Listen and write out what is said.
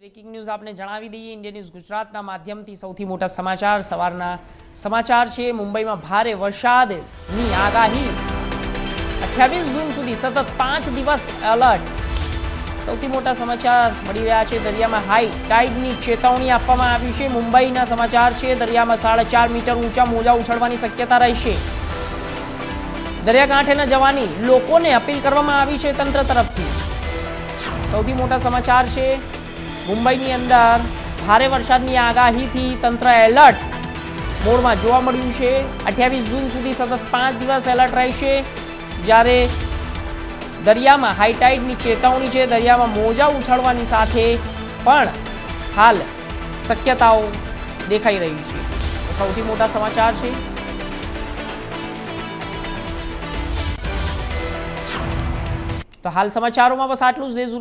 Breaking news આપને જણાવી દઈએ. ઇન્ડિયા ન્યૂઝ ગુજરાતના માધ્યમથી સૌથી મોટા સમાચાર. સવારના સમાચાર છે, મુંબઈમાં ભારે વરસાદની આગાહી. અઠ્યાવીસ જૂન સુધી સતત પાંચ દિવસ એલર્ટ સૌથી મોટા સમાચાર મળી રહ્યા છે, દરિયામાં હાઈ ટાઈડની ચેતવણી આપવામાં આવી છે. મુંબઈના સમાચાર છે, દરિયામાં સાડા ચાર મીટર ઊંચા મોજા ઉછળવાની શક્યતા રહેશે દરિયાકાંઠે જવાની લોકોને અપીલ કરવામાં આવી છે તંત્ર તરફથી. સૌથી મોટા સમાચાર છે મુંબઈની અંદર ભારે વરસાદની આગાહીથી તંત્ર એલર્ટ. મોડમાં જોવા મળ્યું છે, અઠ્યાવીસ જૂન સુધી સતત પાંચ દિવસ એલર્ટ રહેશે. જ્યારે દરિયામાં હાઈટાઈડની ચેતવણી છે, દરિયામાં મોજા ઉછળવાની સાથે પણ હાલ શક્યતાઓ દેખાઈ રહી છે. સૌથી મોટા સમાચાર છે. તો હાલ સમાચારોમાં બસ આટલું જ. દેશ